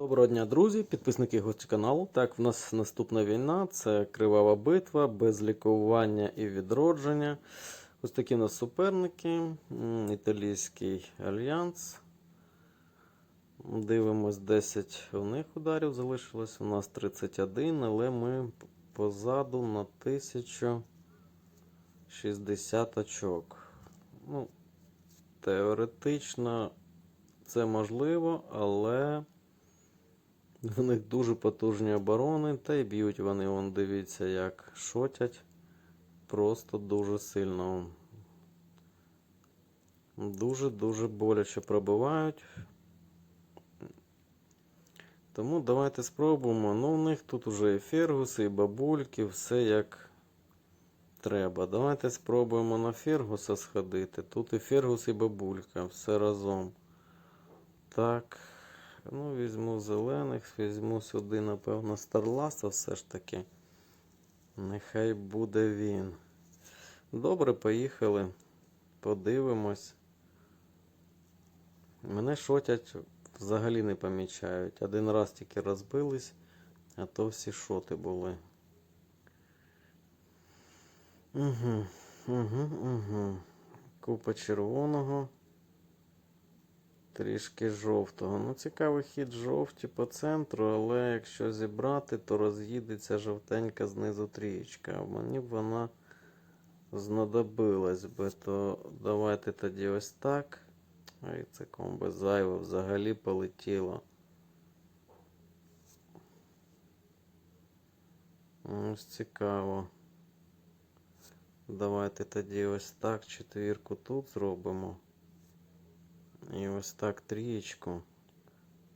Доброго дня, друзі, підписники гості каналу. Так, в нас наступна війна це кривава битва, без лікування і відродження. Ось такі у нас суперники. Італійський альянс. Дивимось 10 у них ударів залишилось. У нас 31, але ми позаду на 1060 очок. Ну, теоретично це можливо, але. В них дуже потужні оборони, та й б'ють вони, вон дивіться, як шотять. Просто дуже сильно. Дуже-дуже боляче пробивають. Тому давайте спробуємо. Ну, у них тут уже і фергуси, і бабульки, все як треба. Давайте спробуємо на фергуса сходити. Тут і фергус, і бабулька, все разом. Так. Ну, візьму зелених, візьму сюди, напевно, Старласа все ж таки. Нехай буде він. Добре, поїхали. Подивимось. Мене шотять взагалі не помічають. Один раз тільки розбились, а то всі шоти були. Угу, угу, угу. Купа червоного. Трішки жовтого. Ну, цікавий хід жовті по центру, але якщо зібрати, то роз'їдеться жовтенька знизу трієчка. А мені б вона знадобилась би, то давайте тоді ось так. Ай, це комби зайве взагалі полетіло. Ось цікаво. Давайте тоді ось так четвірку тут зробимо. І ось так трієчку.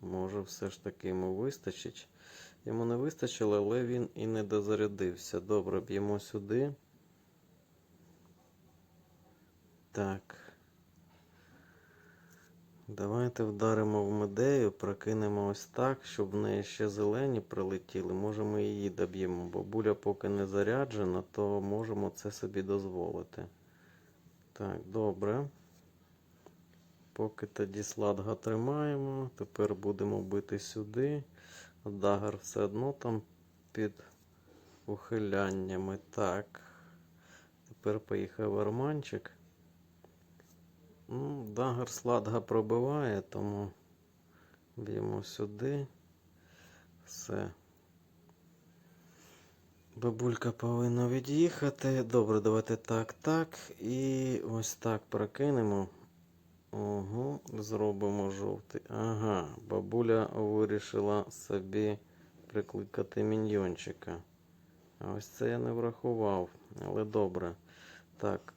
Може, все ж таки йому вистачить. Йому не вистачило, але він і не дозарядився. Добре, б'ємо сюди. Так. Давайте вдаримо в медею, прокинемо ось так, щоб в неї ще зелені прилетіли. Може ми її доб'ємо. Бабуля поки не заряджена, то можемо це собі дозволити. Так, добре. Поки тоді сладга тримаємо. Тепер будемо бити сюди. Дагер все одно там під ухиляннями. Так. Тепер поїхав арманчик. Ну, Дагер сладга пробиває, тому б'ємо сюди. Все. Бабулька повинна від'їхати. Добре, давайте так, так. І ось так прокинемо. Ого, зробимо жовтий. Ага, бабуля вирішила собі прикликати міньйончика. А ось це я не врахував, але добре. Так,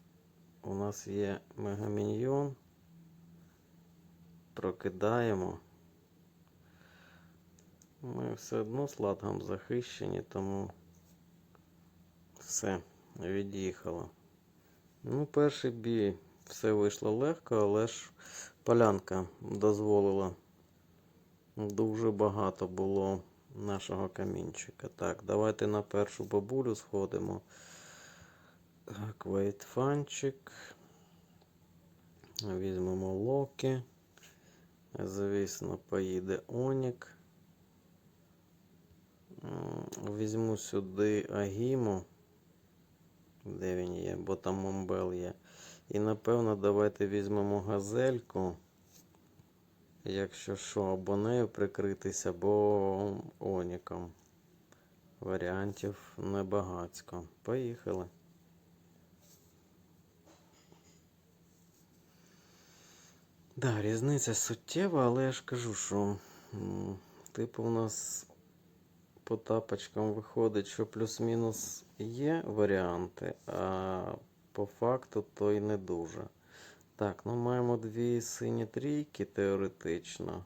у нас є мегаміньйон. Прокидаємо. Ми все одно сладгом захищені, тому все, від'їхало. Ну, перший бій. Все вийшло легко, але ж полянка дозволила. Дуже багато було нашого камінчика. Так, давайте на першу бабулю сходимо. Так, вейтфанчик. Візьмемо локи. Звісно, поїде Онік. Візьму сюди Агіму. Де він є? Бо там Момбел є. І напевно давайте візьмемо газельку. Якщо що, або нею прикритися, або оніком. Варіантів небагацько. Поїхали. Да, різниця суттєва, але я ж кажу, що типу у нас по тапочкам виходить, що плюс-мінус є варіанти, а по факту то й не дуже. Так, ну маємо дві сині трійки теоретично.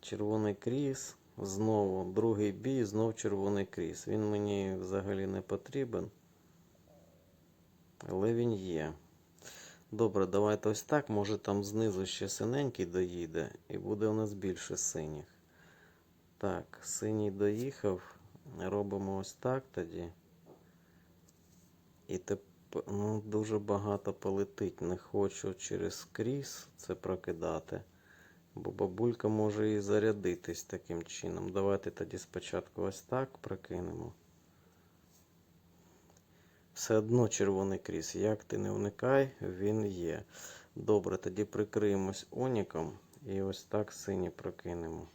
Червоний кріс. Знову другий бій, знов червоний кріс. Він мені взагалі не потрібен. Але він є. Добре, давайте ось так. Може там знизу ще синенький доїде, і буде у нас більше синіх. Так, синій доїхав. Робимо ось так тоді. І тепер ну, дуже багато полетить. Не хочу через кріс це прокидати. Бо бабулька може і зарядитись таким чином. Давайте тоді спочатку ось так прокинемо. Все одно червоний кріс. Як ти не вникай, він є. Добре, тоді прикриємось оніком і ось так синій прокинемо.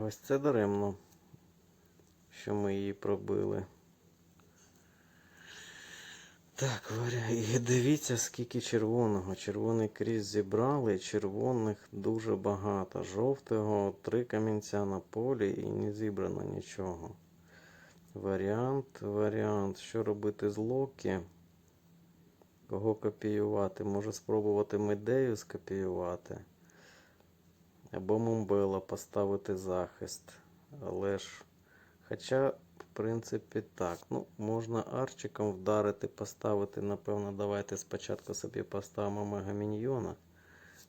Ось це даремно, що ми її пробили. Так, і дивіться, скільки червоного. Червоний кріс зібрали, червоних дуже багато. Жовтого три камінця на полі і не зібрано нічого. Варіант, варіант. Що робити з Локі? Кого копіювати? Може спробувати Медею скопіювати. Або Мумбела поставити захист. Але ж. Хоча, принципі, так. Ну, можна арчиком вдарити, поставити, напевно, давайте спочатку собі поставимо мегаміньйона.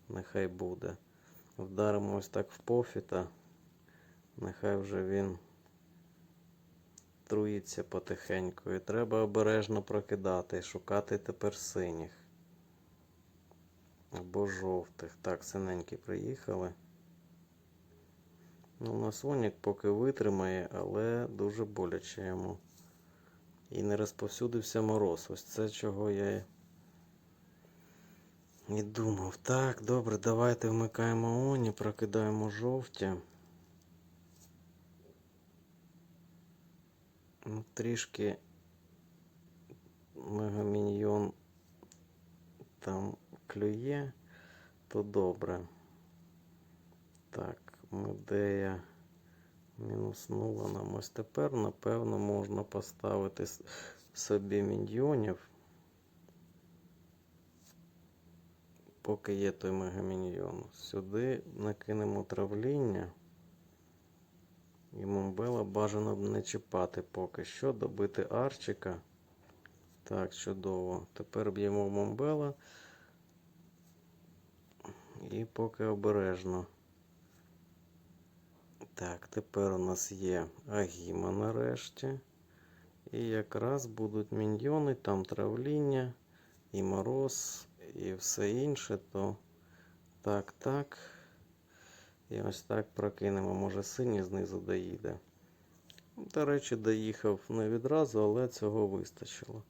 Нехай буде. Вдаримо ось так в пофіта. Нехай вже він труїться потихеньку. І треба обережно прокидати і шукати тепер синіх. Або жовтих. Так, синенькі приїхали. Ну, у нас Онік поки витримає, але дуже боляче йому. І не розповсюдився мороз. Ось це чого я і думав. Так, добре, давайте вмикаємо Оні, прокидаємо жовті. Ну, трішки мегаміньйон там клює, то добре. Так, Медея мінуснула нам. Ось тепер, напевно, можна поставити собі міньйонів. Поки є той мегаміньйон. Сюди накинемо травління. І Момбела бажано б не чіпати поки що. Добити арчика. Так, чудово. Тепер б'ємо Момбела. І поки обережно. Так, тепер у нас є Агіма нарешті. І якраз будуть міньйони, там травління, і мороз, і все інше, то так, так. І ось так прокинемо. Може синій знизу доїде. До речі, доїхав не відразу, але цього вистачило.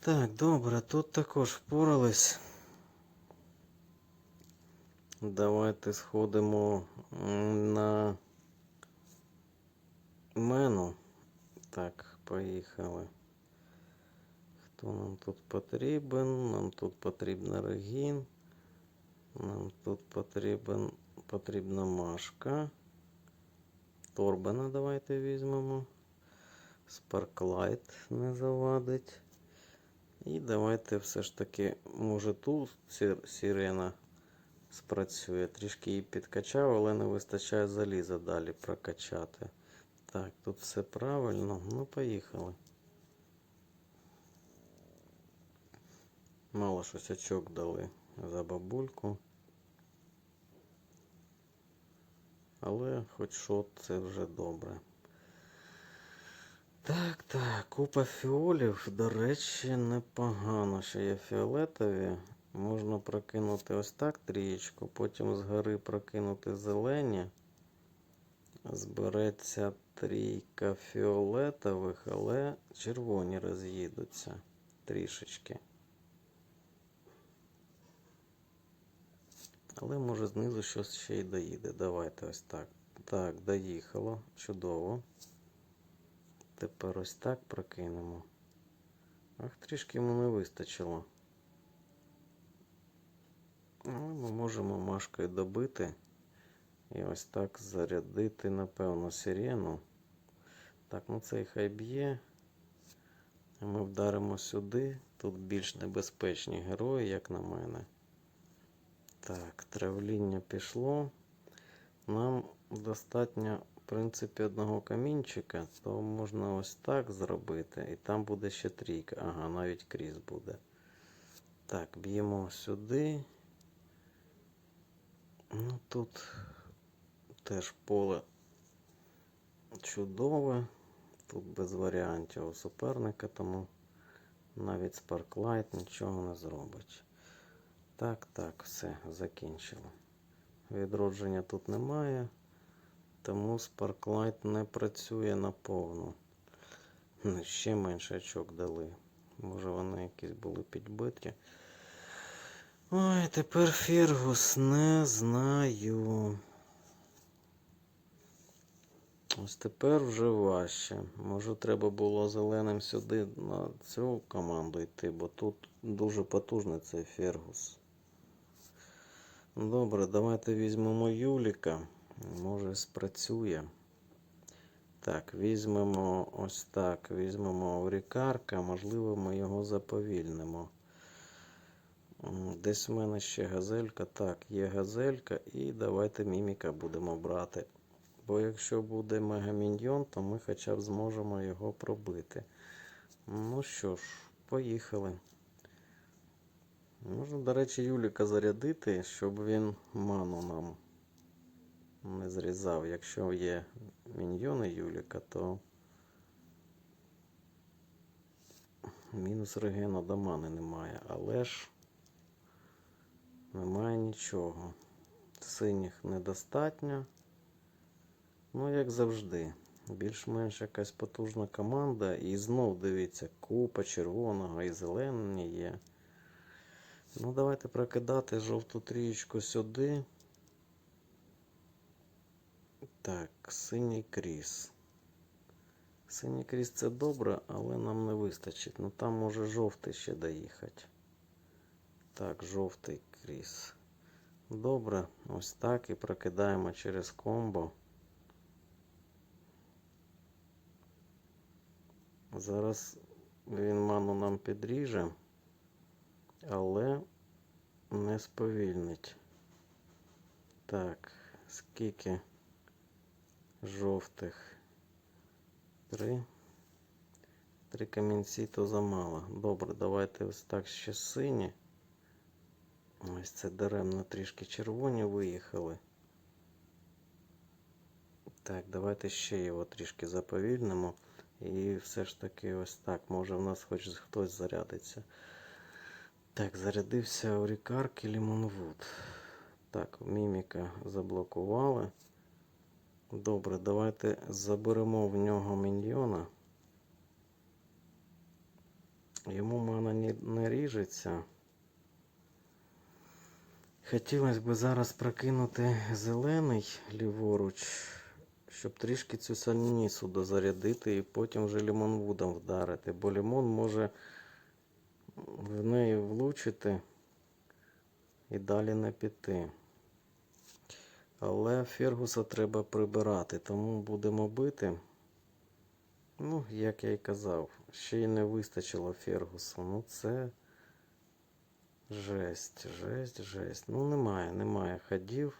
Так, добре, тут також впорались. Давайте сходимо на мену. Так, поїхали. Хто нам тут потрібен? Нам тут потрібен регін. Нам тут потрібен, потрібна машка. Торбена давайте візьмемо. Спарклайт не завадить. І давайте все ж таки, може тут сир- сирена спрацює. Трішки її підкачав, але не вистачає заліза далі прокачати. Так, тут все правильно. Ну, поїхали. Мало щось очок дали за бабульку. Але хоч що це вже добре. Так, так, купа фіолів, до речі, непогано, що є фіолетові. Можна прокинути ось так трієчку, потім згори прокинути зелені. Збереться трійка фіолетових, але червоні роз'їдуться трішечки. Але може знизу щось ще й доїде. Давайте ось так. Так, доїхало. Чудово. Тепер ось так прокинемо. Ах, трішки йому не вистачило. Але ми можемо машкою добити. І ось так зарядити, напевно, сирену. Так, ну цей хай б'є. Ми вдаримо сюди. Тут більш небезпечні герої, як на мене. Так, травління пішло. Нам достатньо, в принципі, одного камінчика, то можна ось так зробити. І там буде ще трійка. Ага, навіть кріс буде. Так, б'ємо сюди. Ну тут теж поле чудове. Тут без варіантів у суперника, тому навіть Sparklight нічого не зробить. так, так, все, закінчили. Відродження тут немає, тому Sparklight не працює наповну. Ну, Ще менше очок дали. Може вони якісь були підбиті. Ой, тепер Фергус не знаю. Ось тепер вже важче. Може треба було зеленим сюди на цю команду йти, бо тут дуже потужний цей Фергус. Добре, давайте візьмемо Юліка. Може спрацює. Так, візьмемо ось так. Візьмемо Орікарка, можливо, ми його заповільнимо. М, Десь в мене ще газелька. Так, є газелька, і давайте міміка будемо брати. Бо якщо буде мегаміньйон, то ми хоча б зможемо його пробити. Ну що ж, поїхали. Можна, до речі, Юліка зарядити, щоб він ману нам не зрізав. Якщо є міньйони Юліка, то мінус регена до мани немає. Але ж немає нічого. Синіх недостатньо. Ну, як завжди. Більш-менш якась потужна команда. І знов дивіться, купа червоного і зеленого є. Ну, давайте прокидати жовту трієчку сюди. Так, синій кріс. Синій кріс це добре, але нам не вистачить. Ну там може жовтий ще доїхати. Так, жовтий кріс. Добре, ось так і прокидаємо через комбо. Зараз він ману нам підріже, але не сповільнить. Так, скільки жовтих? Три. Три камінці то замало. Добре, давайте ось так ще сині. Ось це даремно трішки червоні виїхали. Так, давайте ще його трішки заповільнимо. І все ж таки ось так. Може в нас хоч хтось зарядиться. Так, зарядився Орікарк і Лімонвуд. Так, міміка заблокували. Добре, давайте заберемо в нього міньйона. Йому мана не ріжеться. Хотілося б зараз прокинути зелений ліворуч, щоб трішки цю сальнісу дозарядити і потім вже лімонвудом вдарити, бо лімон може в неї влучити і далі не піти. Але Фергуса треба прибирати, тому будемо бити. Ну, як я і казав, ще й не вистачило Фергусу. Ну це жесть, жесть, жесть. Ну немає, немає ходів.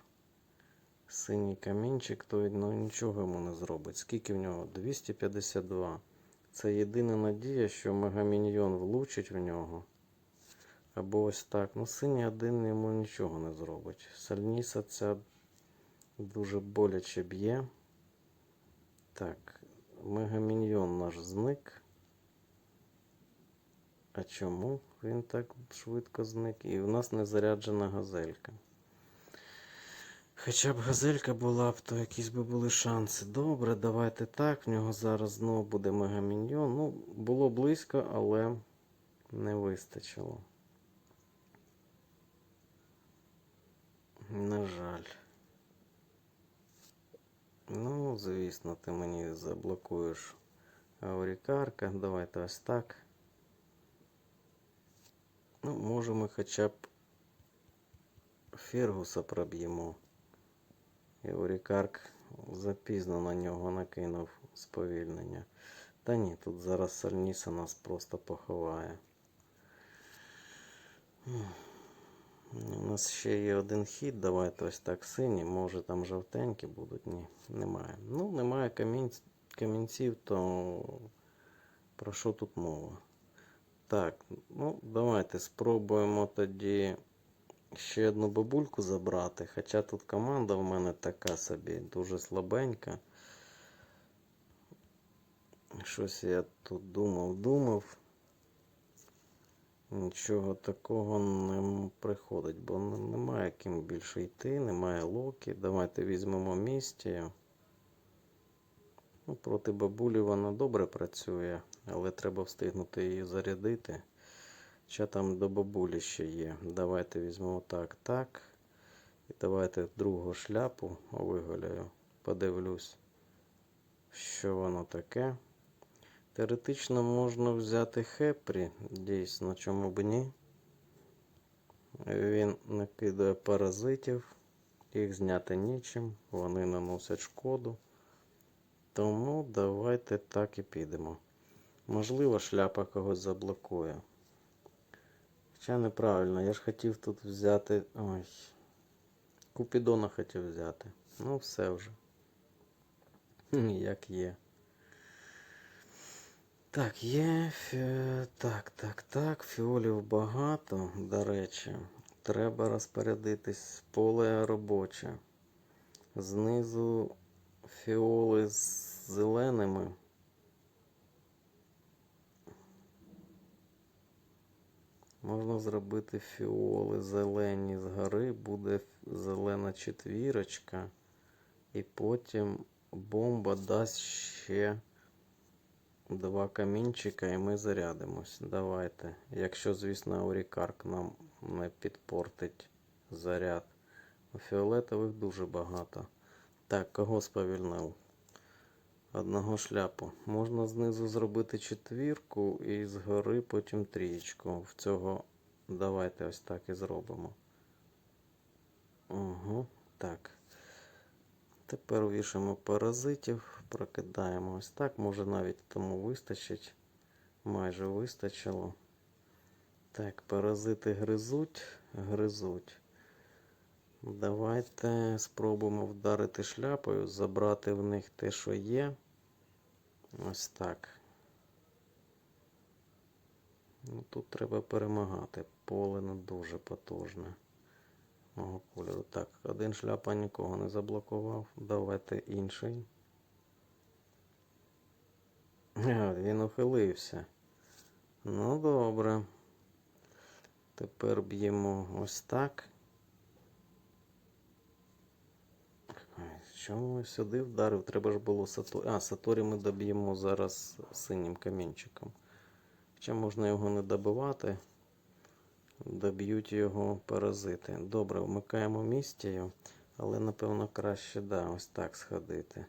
Синій камінчик, то ну, нічого йому не зробить. Скільки в нього? 252. Це єдина надія, що мегаміньйон влучить в нього. Або ось так. Ну, синій один йому нічого не зробить. Сальніса ця дуже боляче б'є. Так, мегаміньйон наш зник. А чому він так швидко зник? І в нас не заряджена газелька. Хоча б газелька була б, то якісь би були шанси. Добре, давайте так. В нього зараз знову буде мегаміньйон. Ну, було близько, але не вистачило. На жаль. Ну, звісно, ти мені заблокуєш аурікарка. Давайте ось так. Ну, може ми хоча б Фергуса проб'ємо. І Орікарк запізно на нього накинув сповільнення. Та ні, тут зараз Сальніса нас просто поховає. У нас ще є один хід. Давайте ось так сині. Може там жовтенькі будуть? Ні, немає. Ну, немає камінь... камінців, то про що тут мова? Так, ну давайте спробуємо тоді ще одну бабульку забрати. Хоча тут команда в мене така собі, дуже слабенька. Щось я тут думав, думав. Нічого такого не приходить, бо немає ким більше йти, немає локі. Давайте візьмемо містію. Ну, проти бабулі вона добре працює, але треба встигнути її зарядити. Ще там до бабулі ще є. Давайте візьмемо так, так. І давайте другу шляпу виголяю. Подивлюсь, що воно таке. Теоретично можна взяти хепрі, дійсно, чому б ні. Він накидає паразитів, їх зняти нічим, вони наносять шкоду. Тому давайте так і підемо. Можливо, шляпа когось заблокує. Хоча неправильно, я ж хотів тут взяти. Ой. Купідона хотів взяти. Ну, все вже. Як є. Так, є. Так, так, так. Фіолів багато. До речі, треба розпорядитись. Поле робоче. Знизу фіоли з зеленими. Можна зробити фіоли зелені згори, буде зелена четвірочка, і потім бомба дасть ще два камінчика, і ми зарядимось. Давайте. Якщо, звісно, Аурікарк нам не підпортить заряд. У фіолетових дуже багато. Так, кого сповільнив? Одного шляпу. Можна знизу зробити четвірку і згори потім трієчку. В цього давайте ось так і зробимо. Угу, так. Тепер вішаємо паразитів, прокидаємо ось так. Може навіть тому вистачить. Майже вистачило. Так, паразити гризуть, гризуть. Давайте спробуємо вдарити шляпою, забрати в них те, що є. Ось так. Ну, тут треба перемагати. Поле не дуже потужне. Мого кольору. Так, один шляпа нікого не заблокував. Давайте інший. Він ухилився. Ну, добре. Тепер б'ємо ось так. Ай, Чому сюди вдарив? Треба ж було Саторі. А, Саторі ми доб'ємо зараз синім камінчиком. Хоча можна його не добивати. Доб'ють його паразити. Добре, вмикаємо містію, але напевно краще, да, ось так сходити.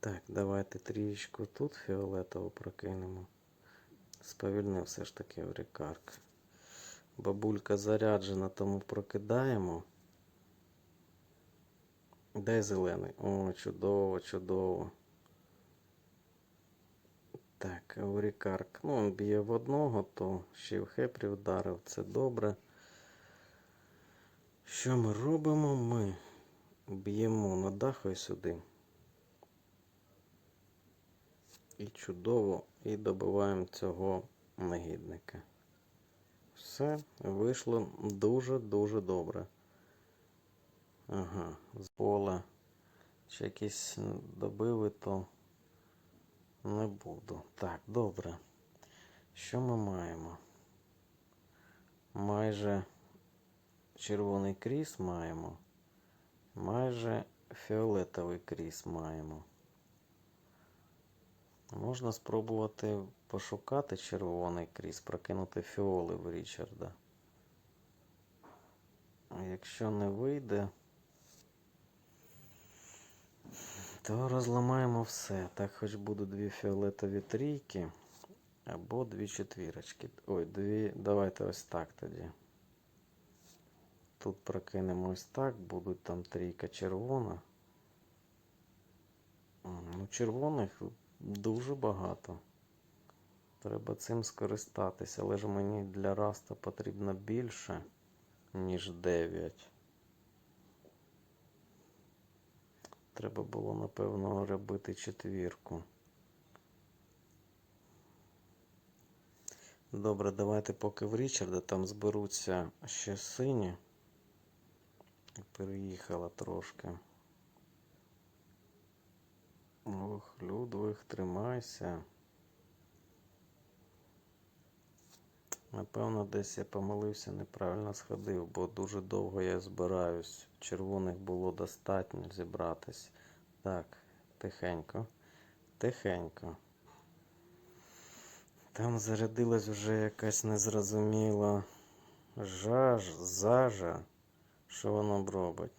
Так, давайте трієчку тут фіолетову прокинемо. Сповільнив все ж таки Орікарк. Бабулька заряджена, тому прокидаємо. Дай зелений. О, чудово, чудово. Так, Аурікарк. Ну, він б'є в одного, то ще й в хепрі вдарив. Це добре. Що ми робимо? Ми б'ємо на даху і сюди. І чудово, і добиваємо цього негідника. Все вийшло дуже-дуже добре. Ага, з пола. Чи якісь добили, то не буду. Так, добре. Що ми маємо? Майже червоний кріс маємо. Майже фіолетовий кріс маємо. Можна спробувати пошукати червоний кріс, прокинути фіоли в Річарда. А якщо не вийде, то розламаємо все. Так хоч будуть дві фіолетові трійки або дві четвірочки. Ой, дві. Давайте ось так тоді. Тут прокинемо ось так, будуть там трійка червона. Ну, червоних дуже багато. Треба цим скористатися, але ж мені для раста потрібно більше, ніж 9. Треба було, напевно, робити четвірку. Добре, давайте поки в Річарда там зберуться ще сині. Переїхала трошки. Ох, Людвиг, тримайся. Напевно, десь я помилився, неправильно сходив, бо дуже довго я збираюсь. Червоних було достатньо зібратись. Так, тихенько, тихенько. Там зарядилась вже якась незрозуміла жаж, зажа. Що воно б робить?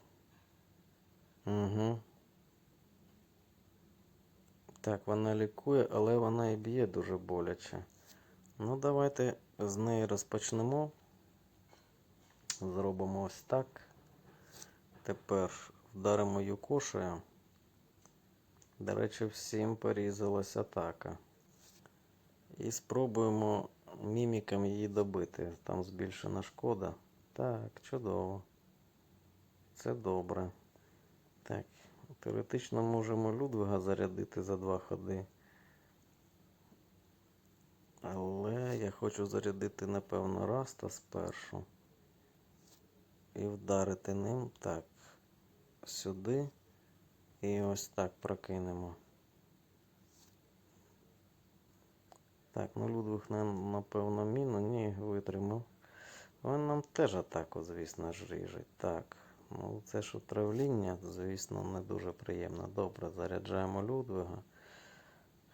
Угу. Так, вона лікує, але вона і б'є дуже боляче. Ну, давайте з неї розпочнемо. Зробимо ось так. Тепер вдаримо юкошею. До речі, всім порізалась атака. І спробуємо мімікам її добити. Там збільшена шкода. Так, чудово. Це добре. Так, теоретично можемо Людвига зарядити за два ходи. Але я хочу зарядити, напевно, Раста спершу. І вдарити ним так. Сюди. І ось так прокинемо. Так, ну Людвиг, напевно, міну. Ні, витримав. Він нам теж атаку, звісно ж, ріже. Так. Ну, це ж отравління, звісно, не дуже приємно. Добре, заряджаємо Людвига.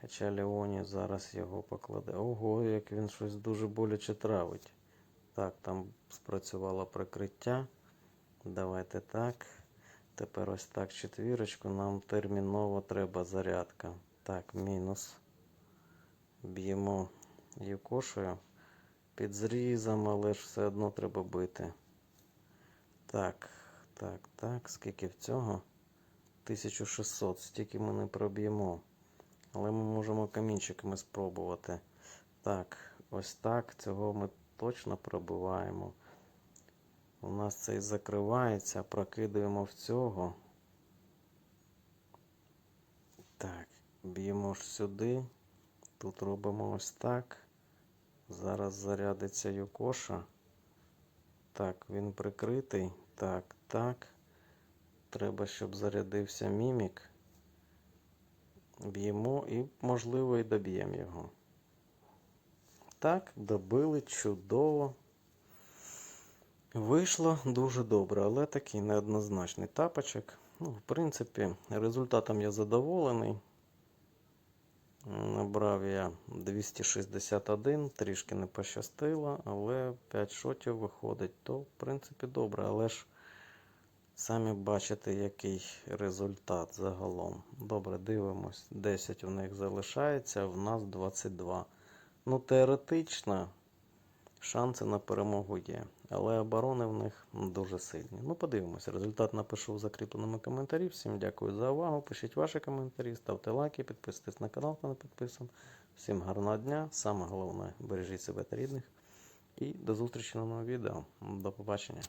Хоча Леоні зараз його покладе. Ого, як він щось дуже боляче травить. Так, там спрацювало прикриття. Давайте так. Тепер ось так четвірочку. Нам терміново треба зарядка. Так, мінус. Б'ємо юкошею. Під зрізом, але ж все одно треба бити. Так, так, так. Скільки в цього? 1600. Стільки ми не проб'ємо. Але ми можемо камінчиками спробувати. Так, ось так. Цього ми точно пробиваємо. У нас цей закривається, прокидаємо в цього. Так, б'ємо ж сюди. Тут робимо ось так. Зараз зарядиться Юкоша. Так, він прикритий. Так, так. Треба, щоб зарядився мімік. Б'ємо і, можливо, і доб'ємо його. Так, добили чудово. Вийшло дуже добре, але такий неоднозначний тапочок. Ну, в принципі, результатом я задоволений. Набрав я 261, трішки не пощастило, але 5 шотів виходить, то в принципі добре, але ж самі бачите, який результат загалом. Добре, дивимось. 10 у них залишається, в нас 22. Ну, теоретично шанси на перемогу є, але оборони в них дуже сильні. Ну, подивимось. Результат напишу в закріпленому коментарі. Всім дякую за увагу. Пишіть ваші коментарі, ставте лайки, підписуйтесь на канал, хто не підписан. Всім гарного дня. Саме головне, бережіть себе та рідних. І до зустрічі на новому відео. До побачення.